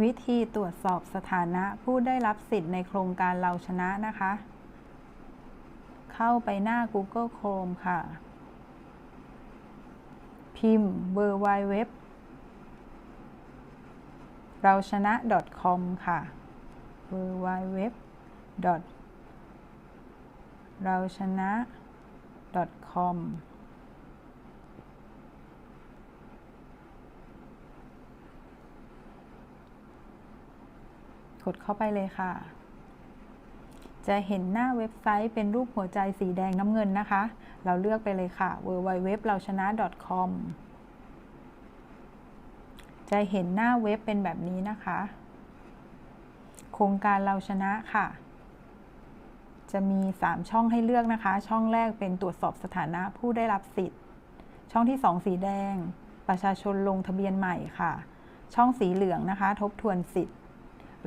วิธีตรวจสอบสถานะผู้ได้รับสิทธิ์ในโครงการเราชนะนะคะ เข้าไปหน้า Google Chrome ค่ะ พิมพ์ w w w เราชนะ .com ค่ะ w w w เราชนะ .com กดเข้าไปเลยค่ะ จะเห็นหน้าเว็บไซต์เป็นรูปหัวใจสีแดงน้ำเงินนะคะ เราเลือกไปเลยค่ะ w w w เราชนะ .com จะเห็นหน้าเว็บเป็นแบบนี้นะคะ โครงการเราชนะค่ะ จะมี 3 ช่องให้เลือกนะคะ ช่องแรกเป็นตรวจสอบสถานะผู้ได้รับสิทธิ์ ช่องที่ 2 สีแดง ประชาชนลงทะเบียนใหม่ค่ะ ช่องสีเหลืองนะคะ ทบทวนสิทธิ์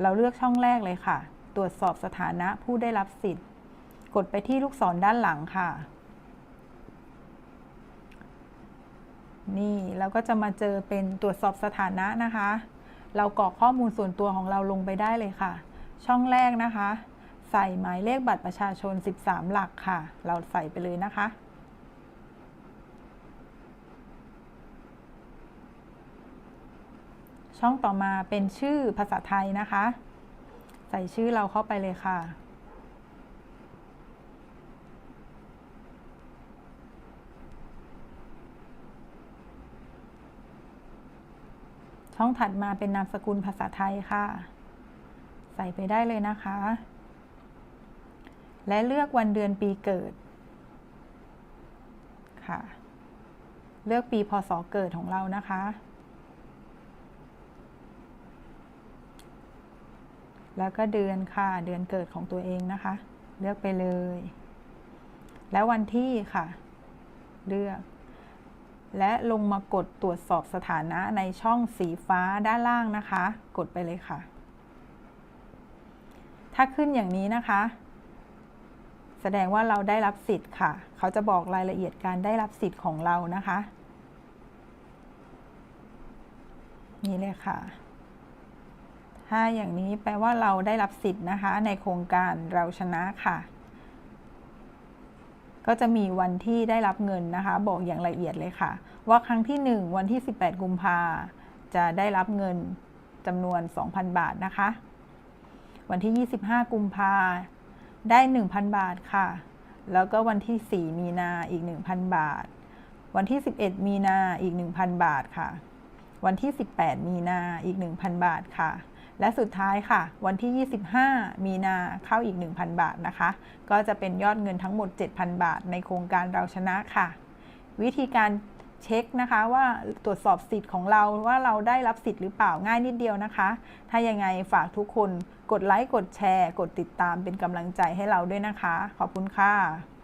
เราเลือกช่องแรกเลยค่ะ ตรวจสอบสถานะผู้ได้รับสิทธิ์ กดไปที่ลูกศรด้านหลังค่ะ นี่เราก็จะมาเจอเป็นตรวจสอบสถานะนะคะ เรากรอกข้อมูลส่วนตัวของเราลงไปได้เลยค่ะ ช่องแรกนะคะ ใส่หมายเลขบัตรประชาชน 13 หลักค่ะ เราใส่ไปเลยนะคะ ช่องต่อมาเป็นชื่อภาษาไทยนะคะ ใส่ชื่อเราเข้าไปเลยค่ะ ช่องถัดมาเป็นนามสกุลภาษาไทยค่ะ ใส่ไปได้เลยนะคะ และเลือกวันเดือนปีเกิด ค่ะ เลือกปีพศเกิดของเรานะคะ แล้วก็เดือนค่ะ เดือนเกิดของตัวเองนะคะ เลือกไปเลย แล้ววันที่ค่ะ เลือก และลงมากดตรวจสอบสถานะในช่องสีฟ้าด้านล่างนะคะ กดไปเลยค่ะ ถ้าขึ้นอย่างนี้นะคะ แสดงว่าเราได้รับสิทธิ์ค่ะ เขาจะบอกรายละเอียดการได้รับสิทธิ์ของเรานะคะ นี่เลยค่ะ ถ้าอย่างนี้แปลว่าเราได้รับสิทธิ์นะคะ ในโครงการเราชนะค่ะ ก็จะมีวันที่ได้รับเงินนะคะ บอกอย่างละเอียดเลยค่ะ ว่าครั้งที่ 1 วันที่ 18 กุมภาจะได้รับเงินจำนวน 2,000 บาทนะคะ วันที่ 25 กุมภาได้ 1,000 บาทค่ะ แล้วก็วันที่ 4 มีนาอีก 1,000 บาท วันที่ 11 มีนาอีก 1,000 บาทค่ะ วันที่ 18 มีนาอีก 1,000 บาทค่ะ และสุดท้ายค่ะ วันที่ 25 มีนาเข้าอีก 1,000 บาทนะคะ ก็จะเป็นยอดเงินทั้งหมด 7,000 บาท ในโครงการเราชนะค่ะ วิธีการเช็คนะคะว่าตรวจสอบสิทธิ์ของเราว่าเราได้รับสิทธิ์หรือเปล่าง่ายนิดเดียวนะคะ ถ้ายังไงฝากทุกคนกดไลค์กดแชร์ กดติดตามเป็นกำลังใจให้เราด้วยนะคะ ขอบคุณค่ะ